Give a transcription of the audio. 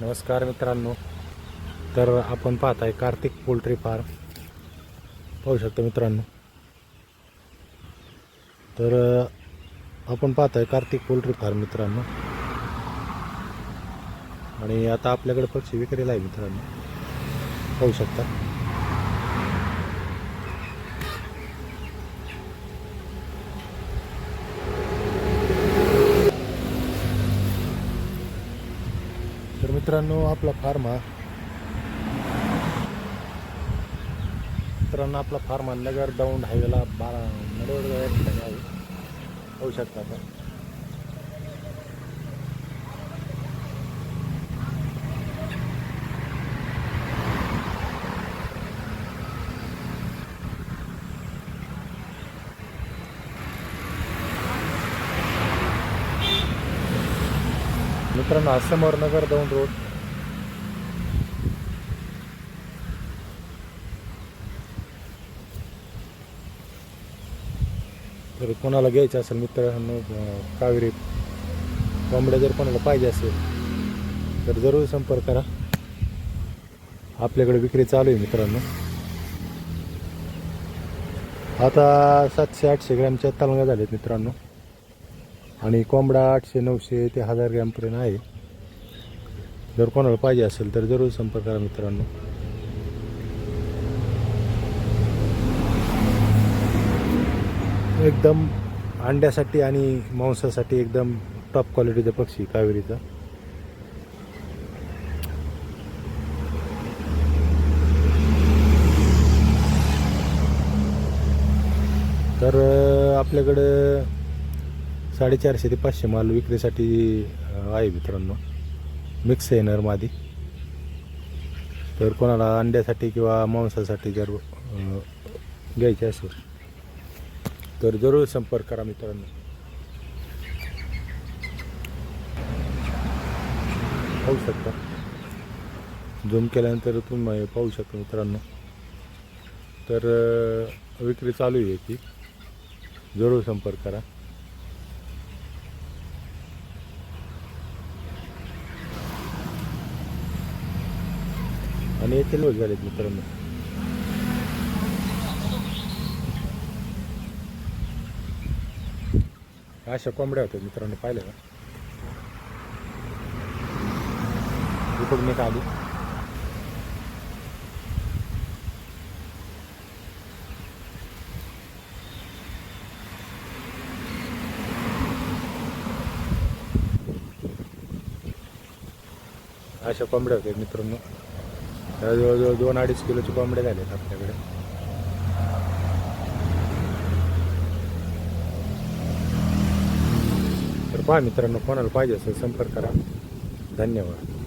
नमस्कार मित्रांनो. तर आपण पाहत आहे कार्तिक पोल्ट्री फार्म. पाहू शकता मित्रांनो. तर आपण पाहत आहे कार्तिक पोल्ट्री फार्म मित्रांनो. आणि आता आपल्याकडे पक्षी विक्रीला आहे मित्रांनो. पाहू शकता. तर मित्रांनो आपला फार्म हा मित्रांनो आपला फार्म हा नगर दौंड हायवेला बारा नडवड ठिकाणी आहे पाहू शकता आपण मित्रांनो हा समोर नगर दौंड रोड तर कोणाला घ्यायचं असेल मित्रांनो कावेरी कोंबड्या जर कोणाला पाहिजे असेल तर जरूर संपर्क करा. आपल्याकडे विक्री चालू आहे मित्रांनो. आता सातशे आठशे ग्रॅमच्या तलंगा झाल्यात मित्रांनो. आणि कोंबडा आठशे नऊशे ते हजार ग्रॅमपर्यंत आहे. जर कोणाला पाहिजे असेल तर जरूर संपर्क करा मित्रांनो. एकदम अंड्यासाठी आणि मांसासाठी एकदम टॉप क्वालिटीचा पक्षी कावेरीचा. तर आपल्याकडं साडेचारशे ते पाचशे माल विक्रीसाठी आहे मित्रांनो. मिक्स आहे नरमादी तर कोणाला अंड्यासाठी किंवा मांसासाठी जर घ्यायचे असेल तर जरूर संपर्क करा मित्रांनो. पाहू शकता. झूम केल्यानंतर तुम्ही पाहू शकता मित्रांनो. तर विक्री चालू आहे ती. जरूर संपर्क करा. आणि येथील लोक झालेत मित्रांनो. अशा कोंबड्या होत्या मित्रांनो पाहिलं का? इकडून एक आली अशा कोंबड्या होत्या मित्रांनो. जवळजवळ दोन अडीच किलोचे कोंबड्या झालेत आपल्याकडे. तर पहा मित्रांनो कोणाला पाहिजे असेल संपर्क करा. धन्यवाद.